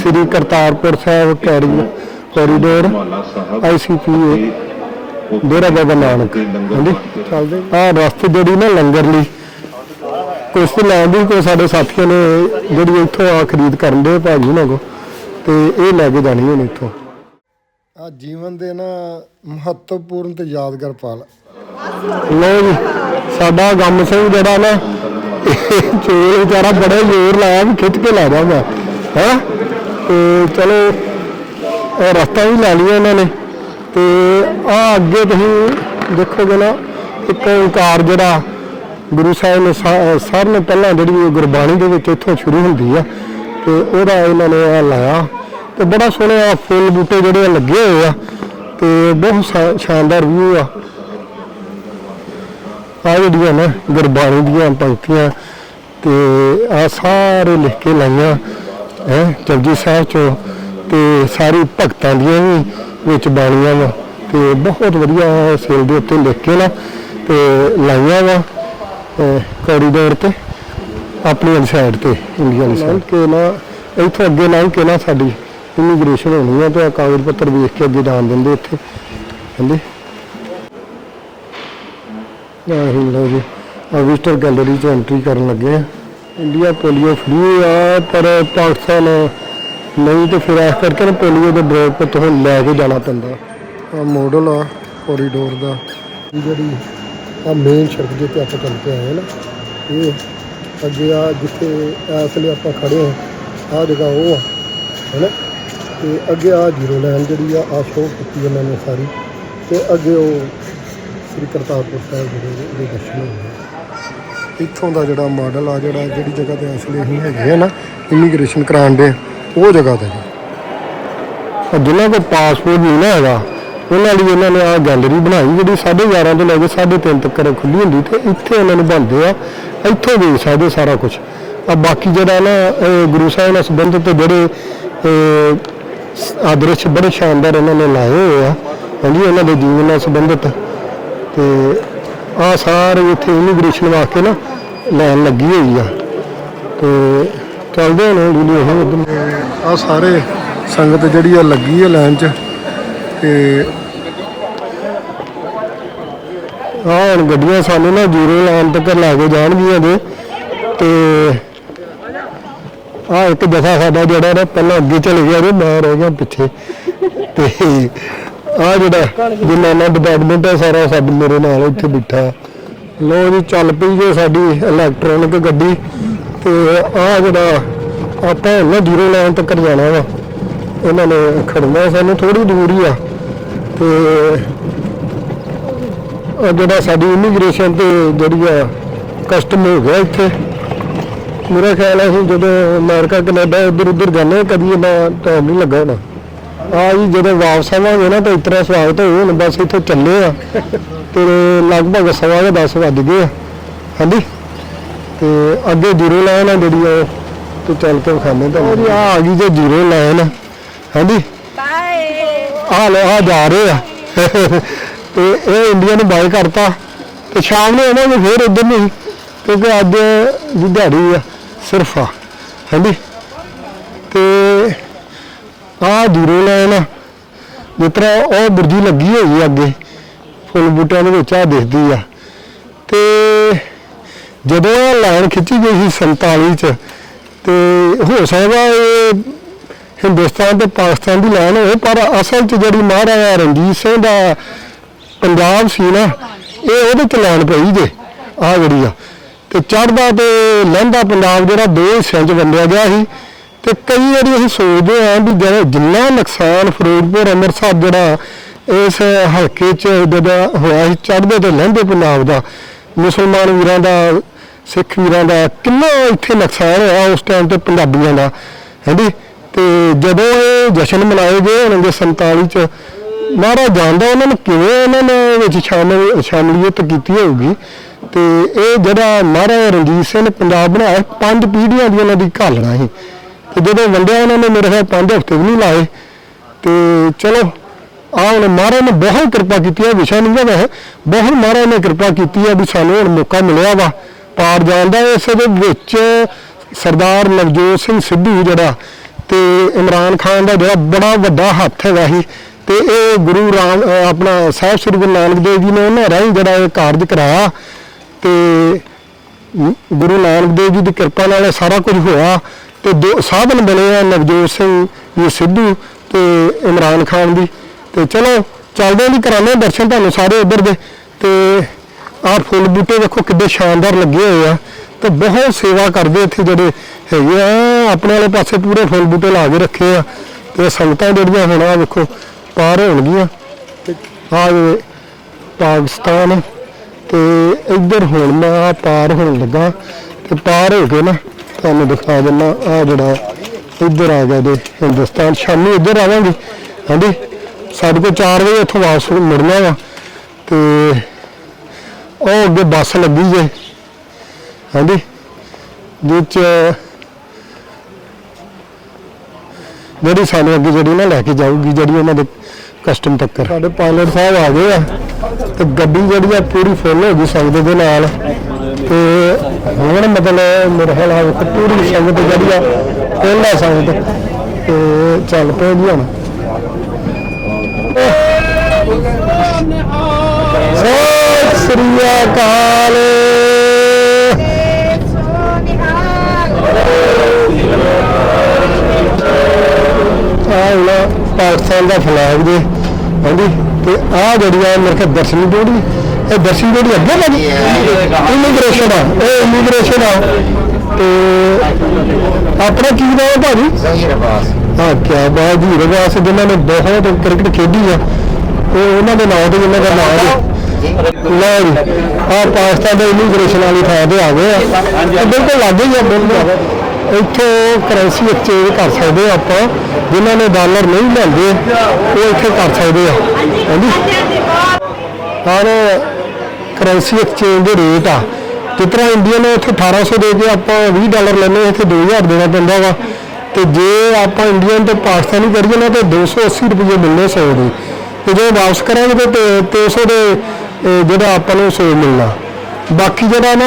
[SPEAKER 3] ਸ੍ਰੀ ਕਰਤਾਰਪੁਰ ਸਾਹਿਬ ਕੈਰੀ ਕੋਰੀਡੋਰ ਆਈਸੀਪੀਏ ਡੇਰਾ ਬਾਬਾ ਨਾਨਕ। ਹਾਂਜੀ? ਚੱਲਦੇ ਆ ਰਸਤੇ ਜਿਹੜੀ ਨਾ ਲੰਗਰ ਲਈ ਕੁਛ ਤੇ ਲੈਣ ਦੀ ਕੋਈ ਸਾਡੇ ਸਾਥੀਆਂ ਨੇ ਜਿਹੜੀ ਇੱਥੋਂ ਆ ਖਰੀਦ ਕਰਨ ਦੇ ਭਾਜੀ ਉਹਨਾਂ ਕੋ ਤੇ ਇਹ ਲੈ ਕੇ ਜਾਣੀ ਹੁਣ ਇੱਥੋਂ। ਆ ਜੀਵਨ ਦੇ ਨਾ ਮਹੱਤਵਪੂਰਨ ਤੇ ਯਾਦਗਾਰ ਪਲ। ਲੋ ਜੀ ਸਾਡਾ ਗਮ ਸਿੰਘ ਜਿਹੜਾ ਨਾ ਚੋਰ ਵਿਚਾਰਾ ਬੜਾ ਜ਼ੋਰ ਲਾਇਆ ਵੀ ਖਿੱਚ ਕੇ ਲੈ ਜਾਵਾਂਗਾ ਹੈ? ਤੇ ਚਲੋ ਇਹ ਰਸਤਾ ਵੀ ਲੈ ਲਿਆ ਇਹਨਾਂ ਨੇ। ਤੇ ਆ ਅੱਗੇ ਤੁਸੀਂ ਦੇਖੋਗੇ ਨਾ ਇੱਕ ਓਂਕਾਰ ਜਿਹੜਾ ਗੁਰੂ ਸਾਹਿਬ ਨੇ ਸਾ- ਸਾਰਿਆਂ ਨੂੰ ਪਹਿਲਾਂ ਜਿਹੜੀ ਇਹ ਗੁਰਬਾਣੀ ਦੇ ਵਿੱਚ ਇੱਥੋਂ ਸ਼ੁਰੂ ਹੁੰਦੀ ਆ, ਤੇ ਉਹਦਾ ਇਹਨਾਂ ਨੇ ਆ ਲਾਇਆ। ਤੇ ਬੜਾ ਸੋਹਣਾ ਫੁੱਲ ਬੂਟੇ ਜਿਹੜੇ ਆ ਲੱਗੇ ਹੋਏ ਆ, ਤੇ ਬਹੁਤ ਸ਼ਾ- ਸ਼ਾਨਦਾਰ ਵਿਊ ਆ। ਆ ਜਿਹੜੀਆਂ ਨਾ ਗੁਰਬਾਣੀ ਦੀਆਂ ਪੰਕਤੀਆਂ, ਤੇ ਆ ਸਾਰੇ ਲਿਖ ਕੇ ਲਾਈਆਂ, ਹੈ ਜਪਜੀ ਸਾਹਿਬ ਚੋਂ, ਤੇ ਸਾਰੀ ਭਗਤਾਂ ਦੀਆਂ ਵੀ ਵਿੱਚ ਬਾਣੀਆਂ ਵਾ, ਤੇ ਬਹੁਤ ਵਧੀਆ ਸੇਲ ਦੇ ਉੱਤੇ ਲਿਖ ਕੇ ਨਾ, ਤੇ ਲਾਈਆਂ ਵਾ। ਕੋਰੀਡੋਰ ਤੇ, ਆਪਣੀ ਵਾਲੀ ਸਾਈਡ ਤੇ, ਇੰਡੀਆ ਵਾਲੀ ਸਾਈਡ ਕੇ ਨਾ ਇੱਥੋਂ ਅੱਗੇ ਲੰਘ ਕੇ ਨਾ ਸਾਡੀ ਇਮੀਗ੍ਰੇਸ਼ਨ ਹੋਣੀ ਆ ਤੇ ਆਹ ਕਾਗਜ਼ ਪੱਤਰ ਵੇਖ ਕੇ ਅੱਗੇ ਜਾਣ ਦਿੰਦੇ ਇੱਥੇ, ਹਾਂਜੀ? ਆਹੀ ਲਓ ਜੀ ਆ ਵਿਜ਼ਟਰ ਗੈਲਰੀ ਚ ਐਂਟਰੀ ਕਰਨ ਲੱਗੇ ਆ। ਇੰਡੀਆ ਪੋਲੀਓ ਫ੍ਰੀ ਆ, ਪਰ ਪਾਕਿਸਤਾਨ ਨਹੀਂ ਤੇ ਫਿਰ ਇਸ ਕਰਕੇ ਨਾ ਪੋਲੀਓ ਦੇ ਡ੍ਰੌਪ ਤੋਂ ਲੈ ਕੇ ਜਾਣਾ ਪੈਂਦਾ। ਆ ਮਾਡਲ ਆ ਕੋਰੀਡੋਰ ਦਾ, ਜਿਹੜੀ ਆ ਮੇਨ ਸੜਕ ਦੇ ਤੇ ਆਪਾਂ ਚੱਲ ਕੇ ਆਏ ਨਾ, ਇਹ ਅੱਗੇ ਆ ਜਿੱਥੇ ਇਸ ਲਈ ਆਪਾਂ ਖੜੇ ਹਾਂ ਆ ਜਗ੍ਹਾ ਉਹ ਆ ਹੈਨਾ ਤੇ ਅੱਗੇ ਆ ਜ਼ੀਰੋ ਲਾਈਨ ਜਿਹੜੀ ਆ ਆ ਸ਼ੋਅ ਕੀਤੀ ਉਹਨਾਂ ਨੇ ਸਾਰੀ। ਤੇ ਅੱਗੇ ਉਹ ਸ੍ਰੀ ਕਰਤਾਰਪੁਰ ਸਾਹਿਬ ਜਿਹੜੇ ਉਹਦੇ ਦਰਸ਼ਨ ਹੋਏ ਇੱਥੋਂ ਦਾ ਜਿਹੜਾ ਮਾਡਲ ਆ, ਜਿਹੜਾ ਜਿਹੜੀ ਜਗ੍ਹਾ ਤੇ ਇਸ ਲਈ ਅਸੀਂ ਹੈਗੇ ਆ ਨਾ ਇਮੀਗ੍ਰੇਸ਼ਨ ਕਰਾਉਣ ਦੇ, ਉਹ ਜਗ੍ਹਾ ਤੇ ਜਿਨ੍ਹਾਂ ਕੋਲ ਪਾਸਪੋਰਟ ਨਹੀਂ ਨਾ ਹੈਗਾ ਉਹਨਾਂ ਲਈ ਇਹਨਾਂ ਨੇ ਆ ਗੈਲਰੀ ਬਣਾਈ, ਜਿਹੜੀ 11:30 ਤੋਂ ਲੈ ਕੇ 3:30 ਤੱਕ ਖੁੱਲੀ ਹੁੰਦੀ ਤੇ ਇੱਥੇ ਉਹਨਾਂ ਨੂੰ ਬਣਦੇ ਆ, ਇੱਥੋਂ ਦੇਖ ਸਕਦੇ ਸਾਰਾ ਕੁਝ ਆ ਬਾਕੀ ਜਿਹੜਾ ਨਾ ਗੁਰੂ ਸਾਹਿਬ ਨਾਲ ਸੰਬੰਧਿਤ ਜਿਹੜੇ ਆਦਰਸ਼ ਬੜੇ ਸ਼ਾਨਦਾਰ ਇਹਨਾਂ ਨੇ ਲਾਏ ਹੋਏ ਆ, ਹਾਂਜੀ, ਉਹਨਾਂ ਦੇ ਜੀਵਨ ਨਾਲ ਸੰਬੰਧਿਤ। ਤੇ ਆ ਸਾਰੇ ਇੱਥੇ ਇਮੀਗ੍ਰੇਸ਼ਨ ਵਾਸਤੇ ਨਾ ਲਾਈਨ ਲੱਗੀ ਹੋਈ ਆ। ਤੇ ਚੱਲਦੇ ਹਾਂ ਹੌਲੀ ਹੌਲੀ ਉਹ ਆ ਸਾਰੇ ਸੰਗਤ ਜਿਹੜੀ ਆ ਲੱਗੀ ਆ ਲਾਈਨ 'ਚ। ਤੇ ਆ ਹੁਣ ਗੱਡੀਆਂ ਸਾਨੂੰ ਨਾ ਜ਼ੀਰੋ ਲਾਈਨ ਤੱਕ ਲੈ ਕੇ ਜਾਣਗੀਆਂ ਜੇ। ਤੇ ਆ ਇੱਕ ਜਥਾ ਸਾਡਾ ਜਿਹੜਾ ਨਾ ਪਹਿਲਾਂ ਅੱਗੇ ਚਲੇ ਗਿਆ ਤੇ ਮੈਂ ਰਹਿ ਗਿਆ ਪਿੱਛੇ। ਤੇ ਆ ਜਿਹੜਾ ਜਿੰਨਾ ਡਿਪਾਰਟਮੈਂਟ ਹੈ ਸਾਰਾ ਸਾਡੇ ਮੇਰੇ ਨਾਲ ਇੱਥੇ ਬਿਠਾ। ਲੋ ਜੀ, ਚੱਲ ਪਈ ਜੇ ਸਾਡੀ ਇਲੈਕਟ੍ਰੋਨਿਕ ਗੱਡੀ। ਤੇ ਆ ਜਿਹੜਾ ਆਪਾਂ ਨਾ ਜ਼ੀਰੋ ਲਾਈਨ ਤੱਕ ਜਾਣਾ ਵਾ। ਇਹਨਾਂ ਨੇ ਖੜਨਾ ਸਾਨੂੰ ਥੋੜੀ ਦੂਰ ਹੀ ਆ। ਤੇ ਆ ਜਿਹੜਾ ਸਾਡੀ ਇਮੀਗ੍ਰੇਸ਼ਨ ਤੇ ਜਿਹੜੀ ਆ ਕਸਟਮ ਹੋ ਗਿਆ ਇੱਥੇ। ਮੇਰਾ ਖਿਆਲ ਹੈ ਜਦੋਂ ਅਮਰੀਕਾ ਕੈਨੇਡਾ ਇੱਧਰ ਉੱਧਰ ਜਾਂਦੇ ਕਦੀ ਇਹਨਾਂ ਟਾਈਮ ਨਹੀਂ ਲੱਗਾ ਹੋਣਾ। ਆ ਜੀ ਜਦੋਂ ਵਾਪਸ ਆਵਾਂਗੇ ਨਾ ਤਾਂ ਇਸ ਤਰ੍ਹਾਂ ਸਵਾਗਤ ਹੋਊ ਹੁਣ ਬਸ ਇੱਥੇ ਚੱਲੇ ਆ। ਤੇ ਲਗਭਗ ਸਵਾ ਕੁ ਦਸ ਵੱਜ ਗਏ ਆ। ਹਾਂਜੀ? ਤੇ ਅੱਗੇ ਜ਼ੀਰੋ ਲਾਈਨ ਆ ਜਿਹੜੀ ਉਹ ਤੇ ਚੱਲ ਕੇ ਵਿਖਾਣੇ ਤਾਂ ਆ ਆ ਗਈ ਜੇ ਜ਼ੀਰੋ ਲਾਈਨ। ਹਾਂਜੀ? ਆ ਲੋ ਆ ਜਾ ਰਹੇ ਆ। ਤੇ ਇਹ ਇੰਡੀਆ ਨੂੰ ਬਾਈ ਕਰਤਾ। ਤੇ ਸ਼ਾਮ ਨੂੰ ਆਵਾਂਗੇ ਫੇਰ ਇੱਧਰ ਨੂੰ ਕਿਉਂਕਿ ਅੱਜ ਦੀ ਦਿਹਾੜੀ ਆ, ਸਿਰਫ ਆ। ਹਾਂਜੀ। ਤੇ ਆ ਜ਼ੀਰੋ ਲਾਈਨ ਆ। ਜਿਸ ਤਰ੍ਹਾਂ ਉਹ ਬੁਰਜੀ ਲੱਗੀ ਹੋਈ ਆ ਅੱਗੇ। ਫੁੱਲ ਬੂਟਿਆਂ ਦੇ ਵਿੱਚ ਆ ਦਿਖਦੀ ਆ। ਤੇ ਜਦੋਂ ਇਹ ਲਾਈਨ ਖਿੱਚੀ ਗਈ ਸੀ 47 ਚ, ਤੇ ਹੋ ਸਕਦਾ ਇਹ ਹਿੰਦੁਸਤਾਨ ਤੇ ਪਾਕਿਸਤਾਨ ਦੀ ਲਾਈਨ ਹੋਵੇ, ਪਰ ਅਸਲ ਚ ਜਿਹੜੀ ਮਹਾਰਾਜਾ ਰਣਜੀਤ ਸਿੰਘ ਦਾ ਪੰਜਾਬ ਸੀ ਨਾ, ਇਹ ਉਹਦੇ ਚ ਲਾਈਨ ਪਈ ਜੇ ਆ ਜਿਹੜੀ ਆ। ਤੇ ਚੜ੍ਹਦਾ ਤੇ ਲਹਿੰਦਾ ਪੰਜਾਬ ਜਿਹੜਾ ਦੋ ਹਿੱਸਿਆਂ ਚ ਵੰਡਿਆ ਗਿਆ ਸੀ, ਤੇ ਕਈ ਵਾਰੀ ਅਸੀਂ ਸੋਚਦੇ ਹਾਂ ਵੀ ਜਿਹੜਾ ਜਿੰਨਾ ਨੁਕਸਾਨ ਫਿਰੋਜ਼ਪੁਰ, ਅੰਮ੍ਰਿਤਸਰ ਜਿਹੜਾ ਇਸ ਹਲਕੇ ਚ ਜਿਹੜਾ ਹੋਇਆ ਸੀ, ਚੜ੍ਹਦੇ ਤੇ ਲਹਿੰਦੇ ਪੰਜਾਬ ਦਾ, ਮੁਸਲਮਾਨ ਵੀਰਾਂ ਦਾ, ਸਿੱਖ ਵੀਰਾਂ ਦਾ ਕਿੰਨਾ ਇੱਥੇ ਨੁਕਸਾਨ ਹੋਇਆ ਉਸ ਟਾਈਮ ਤੇ ਪੰਜਾਬੀਆਂ ਦਾ ਹਾਂਜੀ ਤੇ ਜਦੋਂ ਇਹ ਜਸ਼ਨ ਮਨਾਏ ਗਏ ਹੋਣਗੇ 47 ਚ ਮਹਾਰਾਜ ਜਾਣਦਾ ਉਹਨਾਂ ਨੂੰ ਕਿਵੇਂ ਉਹਨਾਂ ਨੇ ਵਿੱਚ ਸ਼ਾਮਿਲ, ਸ਼ਾਮਲੀਅਤ ਕੀਤੀ ਹੋਊਗੀ। ਤੇ ਇਹ ਜਿਹੜਾ ਮਹਾਰਾਜਾ ਰਣਜੀਤ ਸਿੰਘ ਨੇ ਪੰਜਾਬ ਬਣਾਇਆ, ਪੰਜ ਪੀੜ੍ਹੀਆਂ ਦੀ ਉਹਨਾਂ ਦੀ ਘਾਲਣਾ ਸੀ। ਤੇ ਜਦੋਂ ਵੰਡਿਆ ਉਹਨਾਂ ਨੇ, ਮੇਰੇ ਖਿਆਲ ਪੰਜ ਹਫ਼ਤੇ ਵੀ ਨਹੀਂ ਲਾਏ। ਤੇ ਚਲੋ ਆ ਹੁਣ ਮਹਾਰਾਜ ਨੇ ਬਹੁਤ ਕਿਰਪਾ ਕੀਤੀ ਹੈ ਵਿਸ਼ਾ ਨਹੀਂ ਹੈ ਬਹੁਤ ਮਹਾਰਾਜ ਨੇ ਕਿਰਪਾ ਕੀਤੀ ਹੈ ਵੀ ਸਾਨੂੰ ਹੁਣ ਮੌਕਾ ਮਿਲਿਆ ਵਾ। ਪਾਰ ਜਾਣ ਦਾ, ਇਸ ਦੇ ਵਿੱਚ ਸਰਦਾਰ ਨਵਜੋਤ ਸਿੰਘ ਸਿੱਧੂ ਜਿਹੜਾ ਤੇ ਇਮਰਾਨ ਖਾਨ ਦਾ ਜਿਹੜਾ ਬੜਾ ਵੱਡਾ ਹੱਥ ਹੈਗਾ ਸੀ ਤੇ ਇਹ ਗੁਰੂ ਰਾਮ ਆਪਣਾ ਸਾਹਿਬ ਸ੍ਰੀ ਗੁਰੂ ਨਾਨਕ ਦੇਵ ਜੀ ਨੇ ਉਹਨਾਂ ਰਾਹੀਂ ਜਿਹੜਾ ਇਹ ਕਾਰਜ ਕਰਾਇਆ ਤੇ ਗੁਰੂ ਨਾਨਕ ਦੇਵ ਜੀ ਦੀ ਕਿਰਪਾ ਨਾਲ ਇਹ ਸਾਰਾ ਕੁਝ ਹੋਇਆ ਤੇ ਦੋ ਸਾਧਨ ਬਣੇ ਆ ਨਵਜੋਤ ਸਿੰਘ ਜੀ ਸਿੱਧੂ ਤੇ ਇਮਰਾਨ ਖਾਨ ਦੀ ਤੇ ਚਲੋ ਚੱਲਦੇ ਹਾਂ ਜੀ, ਕਰਾਉਂਦੇ ਦਰਸ਼ਨ ਤੁਹਾਨੂੰ ਸਾਰੇ ਉਧਰ ਦੇ। ਤੇ ਆਹ ਫੁੱਲ ਬੂਟੇ ਵੇਖੋ ਕਿੱਡੇ ਸ਼ਾਨਦਾਰ ਲੱਗੇ ਹੋਏ ਆ ਤੇ ਬਹੁਤ ਸੇਵਾ ਕਰਦੇ ਇੱਥੇ ਜਿਹੜੇ ਹੈਗੇ ਆ, ਆਪਣੇ ਵਾਲੇ ਪਾਸੇ ਪੂਰੇ ਫੁੱਲ ਬੂਟੇ ਲਾ ਕੇ ਰੱਖੇ ਆ ਤੇ ਸੰਗਤਾਂ ਜਿਹੜੀਆਂ ਹੁਣ ਆ ਵੇਖੋ, ਪਾਰ ਹੋਣਗੀਆਂ। ਤੇ ਆ ਜੇ ਪਾਕਿਸਤਾਨ ਤੇ ਇੱਧਰ ਹੁਣ ਮੈਂ ਆਹ ਪਾਰ ਹੋਣ ਲੱਗਾ ਤੇ ਪਾਰ ਹੋ ਕੇ ਨਾ ਤੁਹਾਨੂੰ ਦਿਖਾ ਦਿੰਦਾ ਆ ਜਿਹੜਾ ਇੱਧਰ ਆ ਗਿਆ ਦੇ ਹਿੰਦੁਸਤਾਨ। ਸ਼ਾਮੀ ਇੱਧਰ ਆਵਾਂਗੇ। ਹਾਂਜੀ, ਸਾਡੇ ਕੋਲ 4 ਵਜੇ ਇੱਥੋਂ ਵਾਪਸ ਮੁੜਨਾ ਵਾ ਤੇ ਉਹ ਅੱਗੇ ਬੱਸ ਲੱਗੀ ਜੇ। ਹਾਂਜੀ ਜਿਹ ਜਿਹੜੀ ਸਾਨੂੰ ਅੱਗੇ ਜਿਹੜੀ ਨਾ ਲੈ ਕੇ ਜਾਊਗੀ, ਜਿਹੜੀ ਉਹਨਾਂ ਦੇ ਕਸਟਮ ਤੱਕ। ਸਾਡੇ ਪਾਇਲਟ ਸਾਹਿਬ ਆ ਗਏ ਆ, ਤੇ ਗੱਡੀ ਜਿਹੜੀ ਆ ਪੂਰੀ ਫੁੱਲ ਹੋ ਗਈ ਸੰਗਤ ਦੇ ਨਾਲ। ਤੇ ਹੁਣ ਮਤਲਬ ਮੇਰੇ ਖਿਆਲ ਆ ਵੇਖੋ ਪੂਰੀ ਸੰਗਤ ਜਿਹੜੀ ਆ ਫੁੱਲ ਆ ਸੰਗਤ। ਤੇ ਚੱਲ ਪਏ ਜੀ ਹੁਣ। ਸਤਿ ਸ੍ਰੀ ਅਕਾਲ। ਆਹ ਹੁਣ ਪਾਕਿਸਤਾਨ ਦਾ ਫਲੈਗ ਦੇ ਹਾਂਜੀ, ਤੇ ਆ ਜਿਹੜੀ ਆ, ਮੇਰੇ ਖਿਆਲ ਦਰਸ਼ਨੀ ਡੋੜੀ ਇਹ ਦਰਸ਼ਨੀ ਡੋੜੀ ਅੱਗੇ ਲੱਗੀ ਇਮੀਗ੍ਰੇਸ਼ਨ ਆ, ਇਹ ਇਮੀਗ੍ਰੇਸ਼ਨ ਆ। ਤੇ ਆਪਣਾ ਕੀ ਨਾਮ ਹੈ ਭਾਜੀ?
[SPEAKER 5] ਜ਼ਹੀਰ ਅਬਾਸ
[SPEAKER 3] ਹਾਂ ਕੀ ਬਾਤ ਜੀ, ਰਵਾਸ ਜਿਨ੍ਹਾਂ ਨੇ ਬਹੁਤ ਕ੍ਰਿਕਟ ਖੇਡੀ ਆ, ਤੇ ਉਹਨਾਂ ਦੇ ਨਾਂ ਤੇ ਜਿਨ੍ਹਾਂ ਦਾ ਨਾਮ ਹੈ ਲੈ ਆ ਪਾਕਿਸਤਾਨ ਦੇ ਇਮੀਗ੍ਰੇਸ਼ਨ ਵਾਲੀ ਥਾਂ ਤੇ ਆ ਗਏ ਆ। ਬਿਲਕੁਲ ਲੱਗੇ ਹੀ ਆ, ਬਿਲਕੁਲ। ਇੱਥੇ ਕਰੰਸੀ ਐਕਸਚੇਂਜ ਕਰ ਸਕਦੇ ਆ ਆਪਾਂ। ਜਿਨ੍ਹਾਂ ਨੇ ਡਾਲਰ ਨਹੀਂ ਲੈਂਦੇ, ਉਹ ਇੱਥੇ ਕਰ ਸਕਦੇ ਆ ਹਾਂਜੀ। ਹਰ ਕਰੰਸੀ ਐਕਸਚੇਂਜ ਦੇ ਰੇਟ ਆ। ਜਿਸ ਤਰ੍ਹਾਂ ਇੰਡੀਅਨ ਇੱਥੇ 1800 ਦੇ ਕੇ ਆਪਾਂ 20 ਡਾਲਰ ਲੈਣੇ ਇੱਥੇ 2000 ਦੇਣਾ ਪੈਂਦਾ ਵਾ। ਤੇ ਜੇ ਆਪਾਂ ਇੰਡੀਅਨ ਤੇ ਪਾਕਿਸਤਾਨੀ ਕਰੀਏ ਨਾ, ਤੇ 280 ਰੁਪਏ ਮਿਲਨੇ 100 ਦੇ। ਤੇ ਜੇ ਵਾਪਸ ਕਰਾਂਗੇ, ਤੇ 300 ਦੇ ਜਿਹੜਾ ਆਪਾਂ ਨੂੰ 100 ਮਿਲਣਾ। ਬਾਕੀ ਜਿਹੜਾ ਨਾ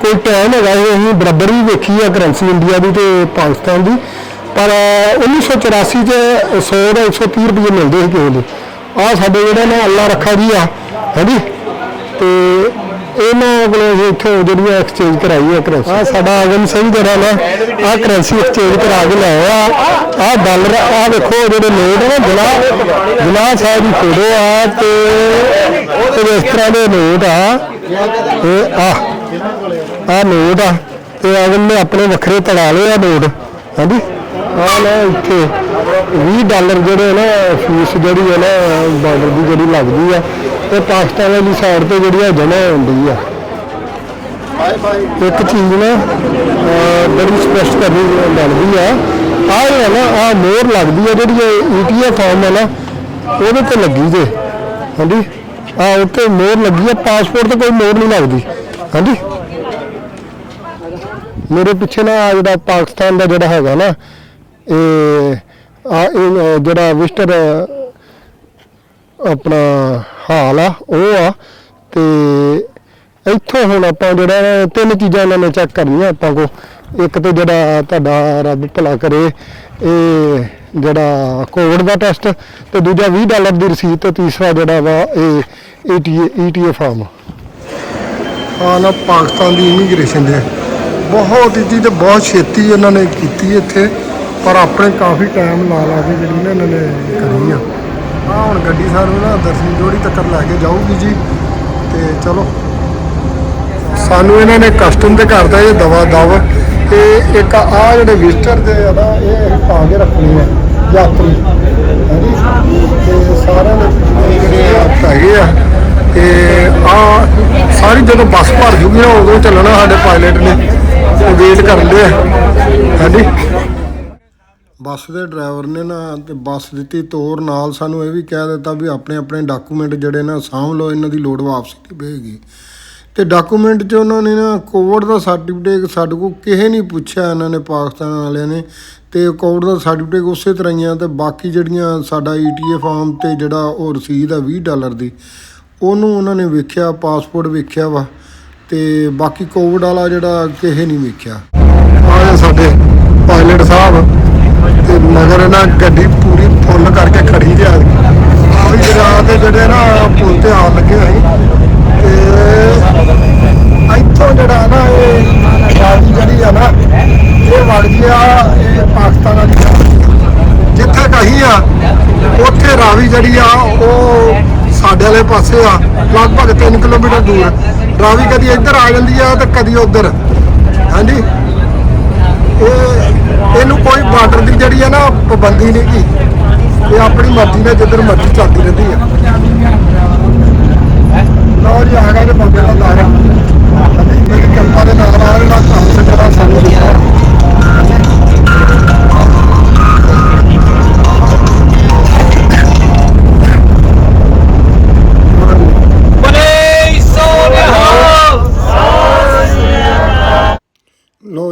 [SPEAKER 3] ਕੋਈ ਟਾਈਮ ਹੈਗਾ ਇਹ ਅਸੀਂ ਬਰਾਬਰ ਵੀ ਵੇਖੀ ਆ ਕਰੰਸੀ ਇੰਡੀਆ ਦੀ ਤੇ ਪਾਕਿਸਤਾਨ ਦੀ। ਪਰ 1984 ਚ 100 ਦਾ 130 ਰੁਪਏ ਮਿਲਦੇ ਸੀ ਕਿਸੇ ਦੇ। ਆ ਸਾਡੇ ਜਿਹੜਾ ਨਾ ਅੱਲਾ ਰੱਖਾ ਜੀ ਆ, ਹੈਂਜੀ? ਤੇ ਇਹਨਾਂ ਕੋਲੋਂ ਅਸੀਂ ਜਿਹੜੀ ਜਿਹੜੀਆਂ ਐਕਸਚੇਂਜ ਕਰਾਈ ਹੈ ਕਰੰਸੀ ਆ ਸਾਡਾ ਆਗਮ ਸਿੰਘ ਜਿਹੜਾ ਨਾ ਆ ਕਰੰਸੀ ਐਕਸਚੇਂਜ ਕਰਾ ਕੇ ਲਿਆਇਆ ਆ ਡਾਲਰ ਆ ਦੇਖੋ ਜਿਹੜੇ ਨੋਟ ਨੇ ਜਲਾ ਜਲਾ ਸਾਹਿਬ ਦੀ ਫੋਟੋ ਆ ਤੇ ਤੇ ਇਸ ਤਰ੍ਹਾਂ ਦੇ ਨੋਟ ਆ। ਇਹ ਆ ਆ ਨੋਟ ਆ। ਤੇ ਆਗਮ ਨੇ ਆਪਣੇ ਵੱਖਰੇ ਤੜਾ ਲਏ ਆ ਨੋਟ। ਹਾਂਜੀ? ਆ ਨਾ ਇੱਥੇ। 20 ਡਾਲਰ ਜਿਹੜੇ ਨਾ ਫੀਸ ਜਿਹੜੀ ਹੈ ਨਾ ਬਾਰਡਰ ਦੀ ਜਿਹੜੀ ਲੱਗਦੀ ਆ ਤੇ ਪਾਕਿਸਤਾਨ ਵਾਲੀ ਸਾਈਡ ਤੇ ਜਿਹੜੀ ਹੈ ਜਮ੍ਹਾਂ ਹੁੰਦੀ ਆ। ਇੱਕ ਚੀਜ਼ ਨਾ ਅਹ, ਬੜੀ ਸਪਸ਼ਟ ਕਰਨੀ ਲੱਗਦੀ ਆ। ਆ ਹੈ ਨਾ ਆ ਮੋਰ ਲੱਗਦੀ ਆ ਜਿਹੜੀ ਈਟੀਐਫ ਫਾਰਮ ਹੈ ਨਾ ਉਹਦੇ ਤੇ ਲੱਗੀ ਜੇ। ਹਾਂਜੀ? ਆ ਉੱਤੇ ਮੋਹਰ ਲੱਗੀ ਆ ਪਾਸਪੋਰਟ ਤੇ ਕੋਈ ਮੋਹਰ ਨਹੀਂ ਲੱਗਦੀ। ਹਾਂਜੀ? ਮੇਰੇ ਪਿੱਛੇ ਨਾ ਆਹ ਜਿਹੜਾ ਪਾਕਿਸਤਾਨ ਦਾ ਜਿਹੜਾ ਹੈਗਾ ਨਾ, ਇਹ ਆ, ਇਹ ਜਿਹੜਾ ਵਿਸਟਰ ਆਪਣਾ ਹਾਲ ਆ, ਉਹ ਆ, ਤੇ ਇੱਥੋਂ ਹੁਣ ਆਪਾਂ ਜਿਹੜਾ ਤਿੰਨ ਚੀਜ਼ਾਂ ਇਹਨਾਂ ਨੇ ਚੈੱਕ ਕਰਨੀਆਂ ਆਪਾਂ ਕੋ ਇੱਕ ਤੇ ਜਿਹੜਾ ਤੁਹਾਡਾ ਰੱਬ ਭਲਾ ਕਰੇ, ਇਹ ਜਿਹੜਾ ਕੋਵਿਡ ਦਾ ਟੈਸਟ ਤੇ ਦੂਜਾ 20 ਡਾਲਰ ਦੀ ਰਸੀਦ ਤੇ ਤੀਸਰਾ ਜਿਹੜਾ ਵਾ ਇਹ ਈਟੀਏ ਈਟੀਏ ਫਾਰਮ ਆ ਨਾ ਪਾਕਿਸਤਾਨ ਦੀ ਇਮੀਗ੍ਰੇਸ਼ਨ ਦੇ। ਬਹੁਤ ਇੱਜੀ ਤੇ ਬਹੁਤ ਛੇਤੀ ਇਹਨਾਂ ਨੇ ਕੀਤੀ ਇੱਥੇ, ਪਰ ਆਪਣੇ ਕਾਫੀ ਟਾਈਮ ਲਾ ਲਾ ਕੇ ਜਿਹੜੀ ਨਾ ਇਹਨਾਂ ਨੇ ਕਰੀ ਆ। ਆ ਹੁਣ ਗੱਡੀ ਸਾਨੂੰ ਨਾ ਦਰਸ਼ਨ ਜੋੜੀ ਤੱਕ ਲੈ ਕੇ ਜਾਊਗੀ ਜੀ। ਤੇ ਚਲੋ, ਸਾਨੂੰ ਇਹਨਾਂ ਨੇ ਕਸਟਮ ਤੇ ਕਰਦਾ ਇਹ ਦਵਾ ਦਵ ਤੇ ਇੱਕ ਆ ਜਿਹੜੇ ਵਿਜ਼ਟਰ ਦੇ ਆ ਨਾ, ਇਹ ਪਾ ਕੇ ਰੱਖਣੀ ਹੈ ਯਾਤਰੀ। ਹਾਂਜੀ ਤੇ ਸਾਰਿਆਂ ਦੇ ਜਿਹੜੇ ਆ ਹੈਗੇ ਆ। ਤੇ ਆ ਸਾਰੀ ਜਦੋਂ ਬੱਸ ਭਰ ਜੂਗੀ ਨਾ ਉਦੋਂ ਚੱਲਣਾ ਸਾਡੇ ਪਾਇਲਟ ਨੇ। ਤੇ ਵੇਟ ਕਰਨ ਦੇ ਹਾਂਜੀ। ਬੱਸ ਦੇ ਡਰਾਈਵਰ ਨੇ ਨਾ ਤੇ ਬੱਸ ਦਿੱਤੀ ਤੋਰ ਨਾਲ ਸਾਨੂੰ ਇਹ ਵੀ ਕਹਿ ਦਿੱਤਾ ਵੀ ਆਪਣੇ ਆਪਣੇ ਡਾਕੂਮੈਂਟ ਜਿਹੜੇ ਨਾ ਸਾਂਭ ਲਓ ਇਹਨਾਂ ਦੀ ਲੋੜ ਵਾਪਸ ਨਹੀਂ ਪਏਗੀ। ਤੇ ਡਾਕੂਮੈਂਟ 'ਚ ਉਹਨਾਂ ਨੇ ਨਾ ਕੋਵਿਡ ਦਾ ਸਰਟੀਫਿਕੇਟ ਸਾਡੇ ਕੋਲ ਕਿਸੇ ਨਹੀਂ ਪੁੱਛਿਆ ਇਹਨਾਂ ਨੇ ਪਾਕਿਸਤਾਨ ਵਾਲਿਆਂ ਨੇ। ਤੇ ਕੋਵਿਡ ਦਾ ਸਰਟੀਫਿਕੇਟ ਉਸੇ ਤਰ੍ਹਾਂ ਹੀ ਆ ਤੇ ਬਾਕੀ ਜਿਹੜੀਆਂ ਸਾਡਾ ਈਟੀਏ ਫਾਰਮ ਤੇ ਜਿਹੜਾ ਉਹ ਰਸੀਦ ਆ 20 ਡਾਲਰ ਦੀ, ਉਹਨੂੰ ਉਹਨਾਂ ਨੇ ਵੇਖਿਆ ਪਾਸਪੋਰਟ ਵੇਖਿਆ ਵਾ ਤੇ ਬਾਕੀ ਕੋਵਿਡ ਵਾਲਾ ਜਿਹੜਾ ਕਿਸੇ ਨਹੀਂ ਵੇਖਿਆ। ਆਏ ਸਾਡੇ ਪਾਇਲਟ ਸਾਹਿਬ ਤੇ ਮਗਰ ਇਹਨਾਂ ਗੱਡੀ ਪੂਰੀ ਫੁੱਲ ਕਰਕੇ ਖੜੀ ਜੇ ਆ ਵੀ ਜਿਹੜਾ ਤੇ ਜਿਹੜੇ ਨਾ ਪੁਲ ਤੇ ਆਉਣ ਲੱਗੇ ਅਸੀਂ ਤੇ ਇੱਥੋਂ ਜਿਹੜਾ ਨਾ ਇਹ ਗਾੜੀ ਜਿਹੜੀ ਆ ਨਾ ਇਹ ਵੜ ਗਿਆ, ਇਹ ਪਾਕਿਸਤਾਨ ਵਾਲੀ side। ਜਿੱਥੇ ਕਹੀ ਆ, ਉੱਥੇ ਰਾਵੀ ਜਿਹੜੀ ਆ, ਉਹ ਸਾਡੇ ਵਾਲੇ ਪਾਸੇ ਆ, ਲਗਭਗ 3 ਕਿਲੋਮੀਟਰ ਦੂਰ। ਰਾਵੀ ਕਦੀ ਇੱਧਰ ਆ ਜਾਂਦੀ ਆ ਤੇ ਕਦੀ ਉੱਧਰ। ਹਾਂਜੀ? ਇਹ, ਇਹਨੂੰ ਕੋਈ ਬਾਰਡਰ ਦੀ ਜਿਹੜੀ ਆ ਨਾ, ਪਾਬੰਦੀ ਨਹੀਂ ਕੀ ਇਹ ਆਪਣੀ ਮਰਜ਼ੀ ਨਾਲ ਜਿੱਧਰ ਮਰਜ਼ੀ ਚੱਲਦੀ ਰਹਿੰਦੀ ਆ। ਲਓ ਜੀ ਆ ਗਿਆ ਜੀ ਬੰਦੇ ਦਾ ਲਾਰਾ ਮੇਰੀ ਕਿਰਪਾ ਦੇ ਨਾਲ ਆ ਜਿਹੜਾ ਕੰਮ ਤੇ ਜਿਹੜਾ ਸਾਨੂੰ ਦਿੱਤਾ।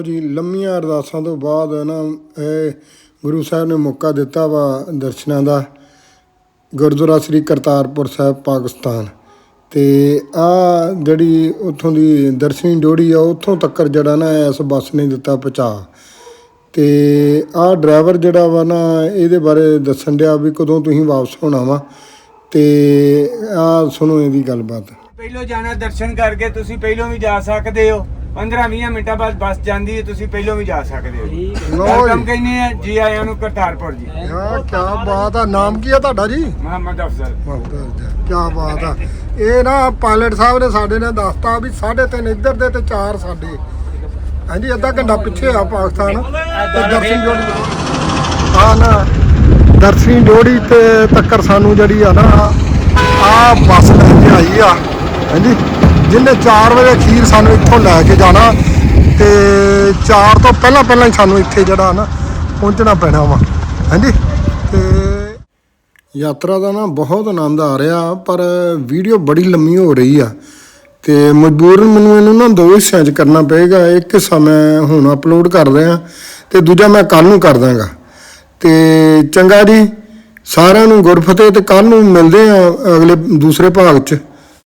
[SPEAKER 3] ਜੀ, ਲੰਮੀਆਂ ਅਰਦਾਸਾਂ ਤੋਂ ਬਾਅਦ ਨਾ, ਇਹ ਗੁਰੂ ਸਾਹਿਬ ਨੇ ਮੌਕਾ ਦਿੱਤਾ ਵਾ ਦਰਸ਼ਨਾਂ ਦਾ। ਗੁਰਦੁਆਰਾ ਸ੍ਰੀ ਕਰਤਾਰਪੁਰ ਸਾਹਿਬ, ਪਾਕਿਸਤਾਨ। ਤੇ ਆ ਜਿਹੜੀ ਉੱਥੋਂ ਦੀ ਦਰਸ਼ਨੀ ਡੋੜੀ ਆ, ਉੱਥੋਂ ਤੱਕ ਜਿਹੜਾ ਨਾ ਇਸ ਬੱਸ ਨੇ ਦਿੱਤਾ ਪਹੁੰਚਾ। ਤੇ ਆ ਡਰਾਈਵਰ ਜਿਹੜਾ ਵਾ ਨਾ, ਇਹਦੇ ਬਾਰੇ ਦੱਸਣ ਡਿਆ ਵੀ ਕਦੋਂ ਤੁਸੀਂ ਵਾਪਸ ਹੋਣਾ ਵਾ। ਤੇ ਆ ਸੁਣੋ ਇਹਦੀ ਗੱਲਬਾਤ।
[SPEAKER 2] ਪਹਿਲੋਂ ਜਾਣਾ ਦਰਸ਼ਨ ਕਰਕੇ ਤੁਸੀਂ ਪਹਿਲੋਂ ਵੀ ਜਾ ਸਕਦੇ ਹੋ। 15-20 ਮਿੰਟਾਂ ਬਾਅਦ ਬੱਸ ਜਾਂਦੀ ਹੈ ਤੁਸੀਂ ਪਹਿਲਾਂ ਵੀ ਜਾ ਸਕਦੇ ਹੋ
[SPEAKER 1] ਲਓ
[SPEAKER 2] ਵੈਲਕਮ
[SPEAKER 1] ਜੀ।
[SPEAKER 2] ਕਹਿੰਦੇ ਆ ਜੀ ਆਇਆਂ ਨੂੰ ਕਰਤਾਰਪੁਰ ਜੀ।
[SPEAKER 1] ਯਾ ਕੀ ਬਾਤ ਆ। ਨਾਮ ਕੀ ਆ ਤੁਹਾਡਾ ਜੀ?
[SPEAKER 2] ਮੁਹੰਮਦ ਅਫਜ਼ਲ।
[SPEAKER 1] ਕੀ ਬਾਤ ਆ। ਇਹ ਨਾ ਪਾਇਲਟ ਸਾਹਿਬ ਨੇ ਸਾਡੇ ਨੇ ਦੱਸਤਾ ਵੀ 3.5 ਇੱਧਰ ਦੇ ਤੇ 4 ਸਾਡੇ। ਹਾਂਜੀ ਅੱਧਾ ਘੰਟਾ ਪਿੱਛੇ ਆ ਪਾਕਿਸਤਾਨ ਤੇ ਦਰਸ਼ਨ ਜੋੜੀ। ਆ ਨਾ ਦਰਸ਼ਨ ਜੋੜੀ ਤੇ ਤੱਕਰ ਸਾਨੂੰ ਜਿਹੜੀ ਆ ਨਾ ਆ ਬੱਸ ਲੈ ਕੇ ਆਈ ਆ। ਹਾਂਜੀ। ਜਿਹਨੇ 4 ਵਜੇ ਅਖੀਰ ਸਾਨੂੰ ਇੱਥੋਂ ਲੈ ਕੇ ਜਾਣਾ ਤੇ 4 ਤੋਂ ਪਹਿਲਾਂ ਪਹਿਲਾਂ ਹੀ ਸਾਨੂੰ ਇੱਥੇ ਜਿਹੜਾ ਨਾ ਪਹੁੰਚਣਾ ਪੈਣਾ ਵਾ। ਹਾਂਜੀ? ਤੇ ਯਾਤਰਾ ਦਾ ਨਾ ਬਹੁਤ ਆਨੰਦ ਆ ਰਿਹਾ, ਪਰ ਵੀਡੀਓ ਬੜੀ ਲੰਮੀ ਹੋ ਰਹੀ ਆ ਤੇ ਮਜਬੂਰਨ ਮੈਨੂੰ ਇਹਨੂੰ ਨਾ ਦੋ ਹਿੱਸਿਆਂ 'ਚ ਕਰਨਾ ਪਏਗਾ, ਇੱਕ ਹਿੱਸਾ ਮੈਂ ਹੁਣ ਅਪਲੋਡ ਕਰ ਰਿਹਾ ਤੇ ਦੂਜਾ ਮੈਂ ਕੱਲ ਨੂੰ ਕਰ ਦਾਂਗਾ। ਤੇ ਚੰਗਾ ਜੀ, ਸਾਰਿਆਂ ਨੂੰ ਗੁਰਫਤਿਹ ਤੇ ਕੱਲ ਨੂੰ ਮਿਲਦੇ ਆ ਅਗਲੇ ਦੂਸਰੇ ਭਾਗ 'ਚ।